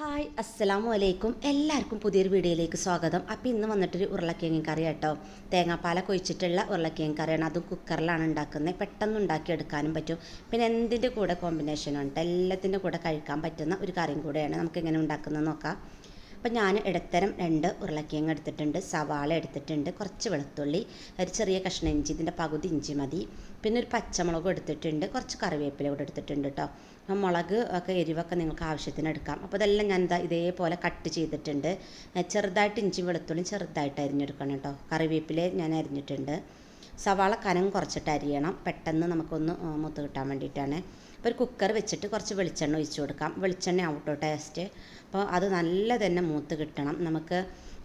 Hi അസ്സലാമു അലൈക്കും എല്ലാവർക്കും പുതിയൊരു വീഡിയോയിലേക്ക് സ്വാഗതം. അപ്പോൾ ഇന്ന് വന്നിട്ടൊരു ഉരുളക്കിഴങ്ങ് കറി കേട്ടോ തേങ്ങാപ്പാലൊക്കെ ഒഴിച്ചിട്ടുള്ള ഉരുളക്കിഴങ്ങ് കറിയാണ്. അതും കുക്കറിലാണ് ഉണ്ടാക്കുന്നത്. പെട്ടെന്ന് ഉണ്ടാക്കിയെടുക്കാനും പറ്റും. പിന്നെ എന്തിന്റെ കൂടെ കോമ്പിനേഷൻ ഉണ്ട് എല്ലാത്തിന്റെ കൂടെ കഴിക്കാൻ പറ്റുന്ന ഒരു കറിയും കൂടെയാണ് നമുക്ക് എങ്ങനെ ഉണ്ടാക്കുന്നത്. നോക്കാം. അപ്പോൾ ഞാൻ ഇടത്തരം രണ്ട് ഉരുളക്കിഴങ്ങ് എടുത്തിട്ടുണ്ട് സവാള എടുത്തിട്ടുണ്ട് കുറച്ച് വെളുത്തുള്ളി ഒരു ചെറിയ കഷ്ണം ഇഞ്ചി ഇതിന്റെ പകുതി ഇഞ്ചി മതി. പിന്നെ ഒരു പച്ചമുളക് എടുത്തിട്ടുണ്ട് കുറച്ച് കറിവേപ്പില കൂടെ എടുത്തിട്ടുണ്ട് കേട്ടോ മുളക് ഒക്കെ എരിവൊക്കെ നിങ്ങൾക്ക് ആവശ്യത്തിന് എടുക്കാം. അപ്പോൾ ഇതെല്ലാം ഞാൻ എന്താ ഇതേപോലെ കട്ട് ചെയ്തിട്ടുണ്ട്. ചെറുതായിട്ട് ഇഞ്ചി വെളുത്തുള്ളി ചെറുതായിട്ട് അരിഞ്ഞെടുക്കണം കേട്ടോ കറിവേപ്പില ഞാൻ അരിഞ്ഞിട്ടുണ്ട്. സവാള കനം കുറച്ചിട്ട് അരിയണം. പെട്ടെന്ന് നമുക്കൊന്ന് മുത്ത് കിട്ടാൻ വേണ്ടിയിട്ടാണ്. അപ്പോൾ ഒരു കുക്കർ വെച്ചിട്ട് കുറച്ച് വെളിച്ചെണ്ണ ഒഴിച്ച് കൊടുക്കാം. വെളിച്ചെണ്ണ ആവട്ടോ ടേസ്റ്റ് അപ്പോൾ അത് നല്ല തന്നെ മൂത്ത് കിട്ടണം. നമുക്ക്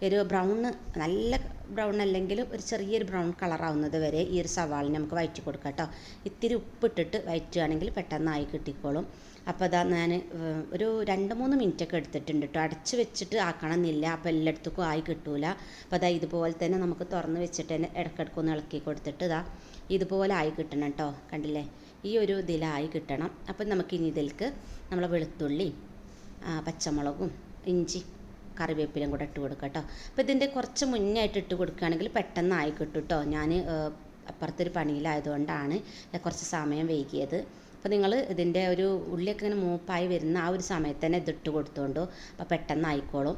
ഒരു ബ്രൗൺ നല്ല ബ്രൗൺ അല്ലെങ്കിൽ ഒരു ചെറിയൊരു ബ്രൗൺ കളറാവുന്നത് വരെ ഈ ഒരു സവാളിന് നമുക്ക് വയറ്റി കൊടുക്കാം കേട്ടോ ഇത്തിരി ഉപ്പിട്ടിട്ട് വയറ്റുകയാണെങ്കിൽ പെട്ടെന്നായി കിട്ടിക്കോളും. അപ്പോൾ അതാ ഞാൻ ഒരു രണ്ട് മൂന്ന് മിനിറ്റ് ഒക്കെ എടുത്തിട്ടുണ്ട് കേട്ടോ അടച്ച് വെച്ചിട്ട് ആക്കണമെന്നില്ല. അപ്പോൾ എല്ലായിടത്തേക്കും ആയി കിട്ടൂല. അപ്പോൾ അതാ ഇതുപോലെ തന്നെ നമുക്ക് തുറന്ന് വെച്ചിട്ട് തന്നെ ഇടയ്ക്കിടയ്ക്ക് ഒന്ന് ഇളക്കി കൊടുത്തിട്ട് ഇതാ ഇതുപോലെ ആയി കിട്ടണം കേട്ടോ കണ്ടില്ലേ? ഈ ഒരു ഇതിലായി കിട്ടണം. അപ്പം നമുക്ക് ഇനി ഇതിലേക്ക് നമ്മളെ വെളുത്തുള്ളി പച്ചമുളകും ഇഞ്ചി കറിവേപ്പിലും കൂടെ ഇട്ട് കൊടുക്കുക കേട്ടോ അപ്പോൾ ഇതിന്റെ കുറച്ച് മുന്നേ ആയിട്ട് ഇട്ട് കൊടുക്കുകയാണെങ്കിൽ പെട്ടെന്ന് ആയി കിട്ടും കേട്ടോ ഞാൻ അപ്പുറത്തൊരു പണിയിലായതുകൊണ്ടാണ് കുറച്ച് സമയം വൈകിയത്. അപ്പോൾ നിങ്ങൾ ഇതിന്റെ ഒരു ഉള്ളിയൊക്കെ ഇങ്ങനെ മൂപ്പായി വരുന്ന ആ ഒരു സമയത്ത് തന്നെ ഇതിട്ട് കൊടുത്തോണ്ടു. അപ്പോൾ പെട്ടെന്ന് ആയിക്കോളും.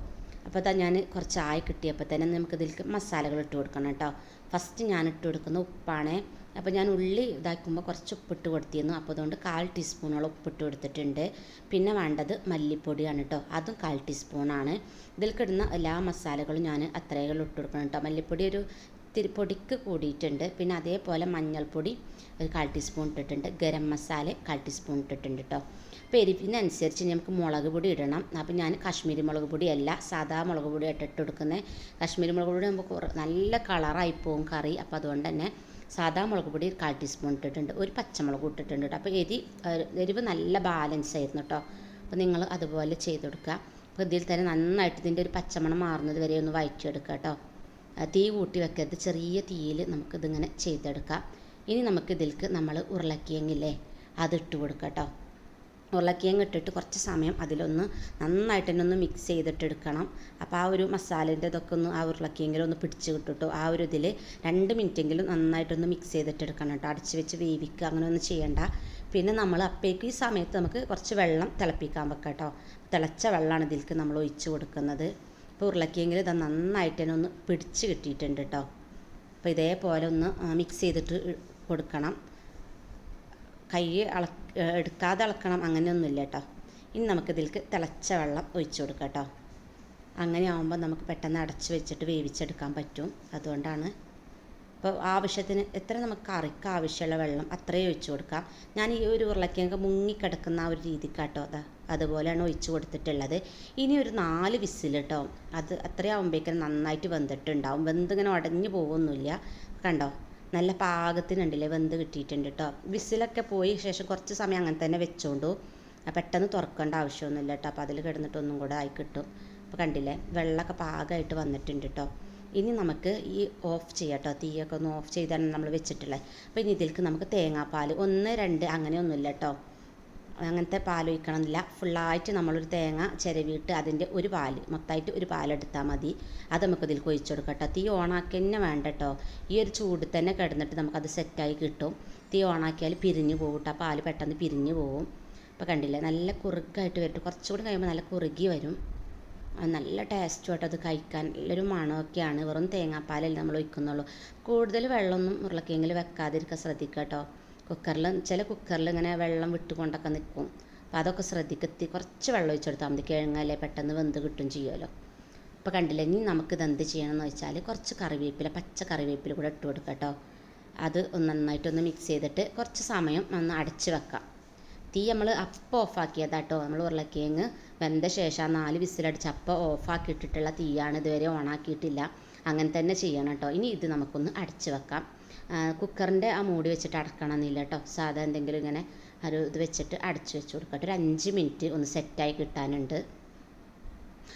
അപ്പോൾ അതാ ഞാൻ കുറച്ച് ആയി കിട്ടിയപ്പോൾ തന്നെ നമുക്ക് ഇതിലേക്ക് മസാലകൾ ഇട്ട് കൊടുക്കണം കേട്ടോ. ഫസ്റ്റ് ഞാൻ ഇട്ട് കൊടുക്കുന്ന ഉപ്പാണ്. അപ്പോൾ ഞാൻ ഉള്ളി ഇതാക്കുമ്പോൾ കുറച്ച് ഉപ്പിട്ട് കൊടുത്തിരുന്നു. അപ്പോൾ അതുകൊണ്ട് കാൽ ടീസ്പൂണോളം ഉപ്പിട്ട് കൊടുത്തിട്ടുണ്ട്. പിന്നെ വേണ്ടത് മല്ലിപ്പൊടിയാണ് കേട്ടോ. അതും കാൽ ടീസ്പൂണാണ്. ഇതിലേക്ക് ഇടുന്ന എല്ലാ മസാലകളും ഞാൻ അത്രയും ഇട്ട് കൊടുക്കണം കേട്ടോ. മല്ലിപ്പൊടി ഒരു ഇത്തിരി പൊടിക്ക് കൂടിയിട്ടുണ്ട്. പിന്നെ അതേപോലെ മഞ്ഞൾപ്പൊടി ഒരു കാൽ ടീസ്പൂൺ ഇട്ടിട്ടുണ്ട്. ഗരം മസാല കാൽ ടീസ്പൂൺ ഇട്ടിട്ടുണ്ട് കേട്ടോ. അപ്പോൾ നമുക്ക് മുളക് പൊടി ഇടണം. അപ്പോൾ ഞാൻ കാശ്മീരി മുളക് പൊടിയല്ല സാധാ മുളക് പൊടി ഇട്ടിട്ട് കൊടുക്കുന്നത് കാശ്മീരി മുളക് പൊടി നമുക്ക് നല്ല കളറായി പോകും കറി. അപ്പോൾ അതുകൊണ്ട് തന്നെ സാധാ മുളക് പൊടി കാൽ ടീസ്പൂൺ ഇട്ടിട്ടുണ്ട്. ഒരു പച്ചമുളക് ഇട്ടിട്ടുണ്ട്. അപ്പോൾ എരി എരിവ് നല്ല ബാലൻസ് ആയിരുന്നു കേട്ടോ അപ്പോൾ നിങ്ങൾ അതുപോലെ ചെയ്ത് കൊടുക്കുക അപ്പോൾ ഇതിൽ തന്നെ നന്നായിട്ട് ഇതിന്റെ ഒരു പച്ചമണം മാറുന്നത് വരെ ഒന്ന് വഴറ്റിയെടുക്കുക കേട്ടോ തീ കൂട്ടി വെക്കരുത്. ചെറിയ തീയിൽ നമുക്കിതിങ്ങനെ ചെയ്തെടുക്കാം. ഇനി നമുക്ക് ഇതിലേക്ക് നമ്മൾ ഉരുളക്കിഴങ്ങില്ലേ അതിട്ട് കൊടുക്കാം കേട്ടോ ഉരുളക്കിഴങ്ങ് ഇട്ടിട്ട് കുറച്ച് സമയം അതിലൊന്ന് നന്നായിട്ട് തന്നെ ഒന്ന് മിക്സ് ചെയ്തിട്ട് എടുക്കണം അപ്പോൾ ആ ഒരു മസാലേന്റെ ഇതൊക്കെ ഒന്ന് ആ ഉരുളക്കിഴങ്ങിൽ ഒന്ന് പിടിച്ച് കിട്ടിട്ടോ. ആ ഒരു ഇതിൽ രണ്ട് മിനിറ്റെങ്കിലും നന്നായിട്ടൊന്ന് മിക്സ് ചെയ്തിട്ട് എടുക്കണം കേട്ടോ. അടച്ച് വെച്ച് വേവിക്കുക അങ്ങനെ ഒന്നും ചെയ്യണ്ട. പിന്നെ നമ്മൾ അപ്പേക്ക് ഈ സമയത്ത് നമുക്ക് കുറച്ച് വെള്ളം തിളപ്പിക്കാൻ വെക്കാം കേട്ടോ. തിളച്ച വെള്ളമാണ് ഇതിലേക്ക് നമ്മൾ ഒഴിച്ച് കൊടുക്കുന്നത്. ഇപ്പോൾ ഉരുളക്കിഴങ്ങിൽ ഇത് നന്നായിട്ട് തന്നെ ഒന്ന് പിടിച്ച് കിട്ടിയിട്ടുണ്ട് കേട്ടോ. അപ്പോൾ ഇതേപോലെ ഒന്ന് മിക്സ് ചെയ്തിട്ട് കൊടുക്കണം. കൈ അള എടുക്കാതെ ഇളക്കണം അങ്ങനെയൊന്നുമില്ല കേട്ടോ. ഇനി നമുക്കിതിലേക്ക് തിളച്ച വെള്ളം ഒഴിച്ചു കൊടുക്കാം കേട്ടോ. അങ്ങനെ ആകുമ്പോൾ നമുക്ക് പെട്ടെന്ന് അടച്ച് വെച്ചിട്ട് വേവിച്ചെടുക്കാൻ പറ്റും. അതുകൊണ്ടാണ് അപ്പോൾ ആവശ്യത്തിന് എത്ര നമുക്ക് കറിക്ക് ആവശ്യമുള്ള വെള്ളം അത്രയും ഒഴിച്ചു കൊടുക്കാം. ഞാൻ ഈ ഒരു ഉരുളക്കിഴങ്ങ് മുങ്ങിക്കിടക്കുന്ന ആ ഒരു രീതിക്കാട്ടോ അതാ അതുപോലെയാണ് ഒഴിച്ച് കൊടുത്തിട്ടുള്ളത്. ഇനി ഒരു നാല് വിസിൽ കേട്ടോ. അത് അത്രയാകുമ്പോഴേക്കും നന്നായിട്ട് വെന്തിട്ടുണ്ടാവും. വെന്തിങ്ങനെ ഉടഞ്ഞു പോകുന്നില്ല കണ്ടോ? നല്ല പാകത്തിനുണ്ടല്ലേ വെന്ത് കിട്ടിയിട്ടുണ്ട് കേട്ടോ വിസിലൊക്കെ പോയി ശേഷം കുറച്ച് സമയം അങ്ങനെ തന്നെ വെച്ചോണ്ടു. പെട്ടെന്ന് തുറക്കേണ്ട ആവശ്യമൊന്നുമില്ല കേട്ടോ അപ്പോൾ അതിൽ കിടന്നിട്ട് ഒന്നും കൂടെ ആയി കിട്ടും. അപ്പോൾ കണ്ടില്ലേ വെള്ളമൊക്കെ പാകമായിട്ട് വന്നിട്ടുണ്ട് കേട്ടോ ഇനി നമുക്ക് ഈ ഓഫ് ചെയ്യാം കേട്ടോ തീയൊക്കെ ഒന്ന് ഓഫ് ചെയ്താണ് നമ്മൾ വെച്ചിട്ടുള്ളത്. അപ്പോൾ ഇനി ഇതിലേക്ക് നമുക്ക് തേങ്ങാപ്പാൽ ഒന്ന് രണ്ട് അങ്ങനെയൊന്നുമില്ല കേട്ടോ അങ്ങനത്തെ പാൽ ഒഴിക്കണമെന്നില്ല ഫുള്ളായിട്ട് നമ്മളൊരു തേങ്ങ ചിരവിയിട്ട് അതിന്റെ ഒരു പാൽ മൊത്തമായിട്ട് ഒരു പാലെടുത്താൽ മതി. അത് നമുക്ക് ഇതിൽ ഒഴിച്ചു കൊടുക്കാം കേട്ടോ. തീ ഓണാക്കി തന്നെ വേണ്ട കേട്ടോ. ഈ ഒരു ചൂട് തന്നെ കിടന്നിട്ട് നമുക്കത് സെറ്റായി കിട്ടും. തീ ഓണാക്കിയാൽ പിരിഞ്ഞു പോകും കേട്ടോ. പാൽ പെട്ടെന്ന് പിരിഞ്ഞു പോകും. അപ്പോൾ കണ്ടില്ലേ? നല്ല കുറുക്കായിട്ട് വരും കുറച്ചുകൂടി കഴിയുമ്പോൾ നല്ല കുറുകി വരും. നല്ല ടേസ്റ്റും ആയിട്ട് അത് കഴിക്കാൻ നല്ലൊരു മണമൊക്കെയാണ്. വെറും തേങ്ങാപ്പാലല്ലേ നമ്മൾ ഒഴിക്കുന്നുള്ളൂ. കൂടുതൽ വെള്ളമൊന്നും ഉരുളക്കിഴങ്ങിൽ വെക്കാതിരിക്കാൻ ശ്രദ്ധിക്കുക കേട്ടോ. കുക്കറിൽ ചില കുക്കറിൽ ഇങ്ങനെ വെള്ളം വിട്ടുകൊണ്ടൊക്കെ നിൽക്കും. അപ്പോൾ അതൊക്കെ ശ്രദ്ധിക്കത്തി കുറച്ച് വെള്ളം ഒഴിച്ചെടുത്താൽ മതി. കിഴങ്ങല്ലേ പെട്ടെന്ന് വെന്ത് കിട്ടും ചെയ്യുമല്ലോ. അപ്പോൾ കണ്ടില്ലേ ഇനി നമുക്കിത് എന്ത് ചെയ്യണമെന്ന് വെച്ചാൽ കുറച്ച് കറിവേപ്പില പച്ച കറിവേപ്പില കൂടെ ഇട്ട് കൊടുക്കുക കേട്ടോ. അത് ഒന്ന് നന്നായിട്ടൊന്ന് മിക്സ് ചെയ്തിട്ട് കുറച്ച് സമയം ഒന്ന് അടച്ച് വെക്കാം. തീ നമ്മൾ അപ്പം ഓഫാക്കിയതാട്ടോ നമ്മൾ ഉരുളക്കിഴങ്ങ് വെന്ത ശേഷം നാല് വിസിലടിച്ച് അപ്പം ഓഫാക്കിയിട്ടിട്ടുള്ള തീയാണ് ഇതുവരെ ഓണാക്കിയിട്ടില്ല അങ്ങനെ തന്നെ ചെയ്യണം കേട്ടോ ഇനി ഇത് നമുക്കൊന്ന് അടച്ചു വെക്കാം. കുക്കറിന്റെ ആ മൂടി വെച്ചിട്ട് അടക്കണമെന്നില്ല കേട്ടോ സാധാ എന്തെങ്കിലും ഇങ്ങനെ ഒരു ഇത് വെച്ചിട്ട് അടച്ചു വെച്ച് കൊടുക്കട്ടെ. ഒരു അഞ്ച് മിനിറ്റ് ഒന്ന് സെറ്റായി കിട്ടാനുണ്ട്.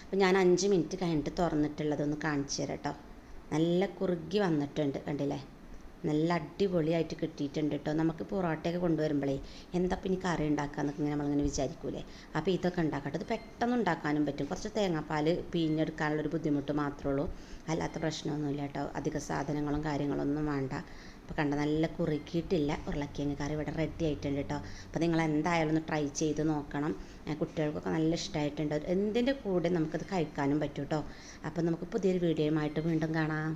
അപ്പോൾ ഞാൻ അഞ്ച് മിനിറ്റ് കഴിഞ്ഞിട്ട് തുറന്നിട്ടുള്ളതൊന്ന് കാണിച്ചു തരാം കേട്ടോ നല്ല കുറുകി വന്നിട്ടുണ്ട് കണ്ടില്ലേ? നല്ല അടിപൊളിയായിട്ട് കിട്ടിയിട്ടുണ്ട് കേട്ടോ നമുക്ക് പൊറോട്ടയൊക്കെ കൊണ്ടുവരുമ്പോഴേ എന്താ പിന്നെ കറി ഉണ്ടാക്കാന്നൊക്കെ ഇങ്ങനെ നമ്മളിങ്ങനെ വിചാരിക്കൂലേ? അപ്പോൾ ഇതൊക്കെ ഉണ്ടാക്കട്ടെ. ഇത് പെട്ടെന്ന് ഉണ്ടാക്കാനും പറ്റും. കുറച്ച് തേങ്ങാപ്പാൽ പിഴിഞ്ഞെടുക്കാനുള്ളൊരു ബുദ്ധിമുട്ട് മാത്രമേ ഉള്ളൂ. അല്ലാത്ത പ്രശ്നമൊന്നുമില്ല കേട്ടോ അധിക സാധനങ്ങളും കാര്യങ്ങളൊന്നും വേണ്ട. അപ്പോൾ കണ്ട നല്ല കുറുക്കിയിട്ടില്ല ഉരുളക്കിഴങ്ങ് കറി ഇവിടെ റെഡി ആയിട്ടുണ്ട് കേട്ടോ അപ്പോൾ നിങ്ങൾ എന്തായാലും ഒന്ന് ട്രൈ ചെയ്ത് നോക്കണം. കുട്ടികൾക്കൊക്കെ നല്ല ഇഷ്ടമായിട്ടുണ്ട് എന്തിന്റെ കൂടെ നമുക്കത് കഴിക്കാനും പറ്റും കേട്ടോ അപ്പോൾ നമുക്ക് പുതിയൊരു വീഡിയോയുമായിട്ട് വീണ്ടും കാണാം.